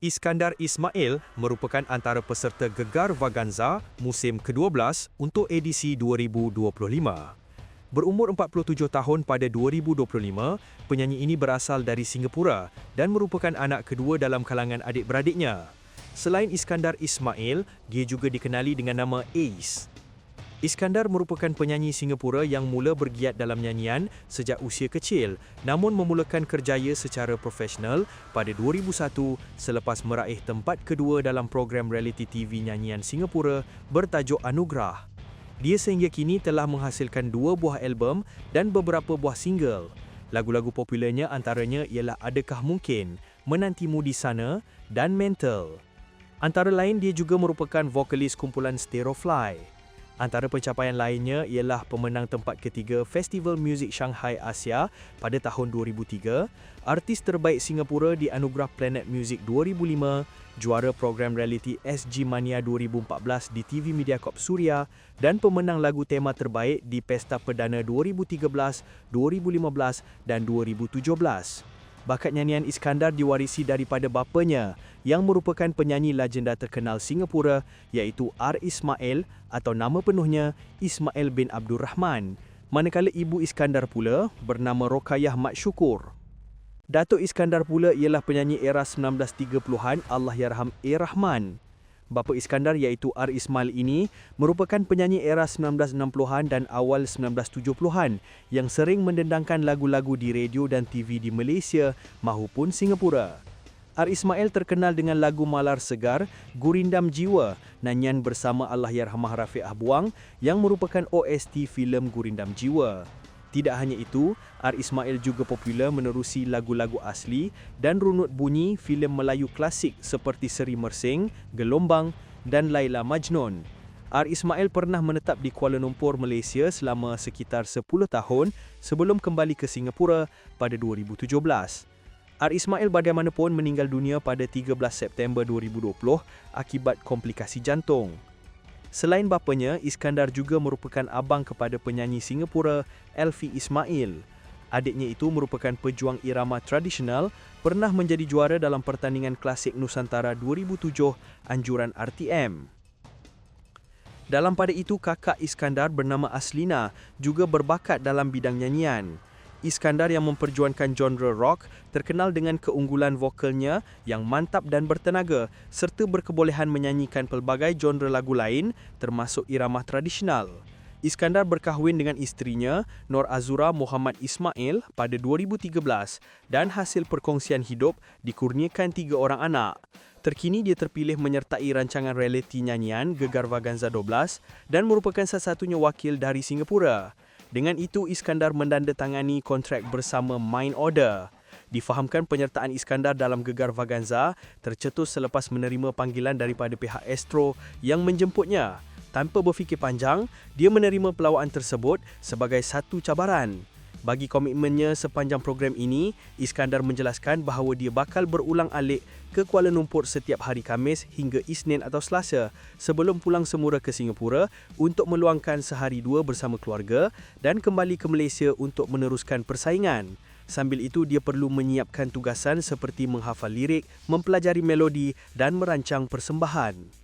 Iskandar Ismail merupakan antara peserta Gegar Vaganza musim ke-12 untuk edisi 2025. Berumur 47 tahun pada 2025, penyanyi ini berasal dari Singapura dan merupakan anak kedua dalam kalangan adik-beradiknya. Selain Iskandar Ismail, dia juga dikenali dengan nama Ace. Iskandar merupakan penyanyi Singapura yang mula bergiat dalam nyanyian sejak usia kecil namun memulakan kerjaya secara profesional pada 2001 selepas meraih tempat kedua dalam program reality TV nyanyian Singapura bertajuk Anugerah. Dia sehingga kini telah menghasilkan dua buah album dan beberapa buah single. Lagu-lagu popularnya antaranya ialah Adakah Mungkin, Menantimu di Sana dan Mental. Antara lain dia juga merupakan vokalis kumpulan Stereofly. Antara pencapaian lainnya ialah pemenang tempat ketiga Festival Muzik Shanghai Asia pada tahun 2003, artis terbaik Singapura di Anugerah Planet Music 2005, juara program reality SG Mania 2014 di TV Mediacorp Suria dan pemenang lagu tema terbaik di Pesta Perdana 2013, 2015 dan 2017. Bakat nyanyian Iskandar diwarisi daripada bapanya yang merupakan penyanyi legenda terkenal Singapura iaitu R. Ismail atau nama penuhnya Ismail bin Abdul Rahman. Manakala ibu Iskandar pula bernama Rokayah Mat Syukur. Datuk Iskandar pula ialah penyanyi era 1930-an Allahyarham A. Rahman. Bapa Iskandar iaitu R. Ismail ini merupakan penyanyi era 1960-an dan awal 1970-an yang sering mendendangkan lagu-lagu di radio dan TV di Malaysia mahupun Singapura. R. Ismail terkenal dengan lagu Malar Segar, Gurindam Jiwa, nyanyian bersama Allahyarhamah Rafiq Ahbuang yang merupakan OST filem Gurindam Jiwa. Tidak hanya itu, R. Ismail juga popular menerusi lagu-lagu asli dan runut bunyi filem Melayu klasik seperti Seri Mersing, Gelombang dan Laila Majnun. R. Ismail pernah menetap di Kuala Lumpur, Malaysia selama sekitar 10 tahun sebelum kembali ke Singapura pada 2017. R. Ismail bagaimanapun meninggal dunia pada 13 September 2020 akibat komplikasi jantung. Selain bapanya, Iskandar juga merupakan abang kepada penyanyi Singapura Elfie Ismail. Adiknya itu merupakan pejuang irama tradisional, pernah menjadi juara dalam pertandingan klasik Nusantara 2007 anjuran RTM. Dalam pada itu, kakak Iskandar bernama Aslina juga berbakat dalam bidang nyanyian. Iskandar yang memperjuangkan genre rock terkenal dengan keunggulan vokalnya yang mantap dan bertenaga serta berkebolehan menyanyikan pelbagai genre lagu lain termasuk irama tradisional. Iskandar berkahwin dengan isterinya Nur Azura Muhammad Ismail pada 2013 dan hasil perkongsian hidup dikurniakan tiga orang anak. Terkini dia terpilih menyertai rancangan realiti nyanyian Gegar Vaganza 12 dan merupakan salah satunya wakil dari Singapura. Dengan itu, Iskandar mendandatangani kontrak bersama Mind Order. Difahamkan penyertaan Iskandar dalam Gegar Vaganza tercetus selepas menerima panggilan daripada pihak Astro yang menjemputnya. Tanpa berfikir panjang, dia menerima pelawaan tersebut sebagai satu cabaran. Bagi komitmennya sepanjang program ini, Iskandar menjelaskan bahawa dia bakal berulang alik ke Kuala Lumpur setiap hari Kamis hingga Isnin atau Selasa sebelum pulang semula ke Singapura untuk meluangkan sehari dua bersama keluarga dan kembali ke Malaysia untuk meneruskan persaingan. Sambil itu, dia perlu menyiapkan tugasan seperti menghafal lirik, mempelajari melodi dan merancang persembahan.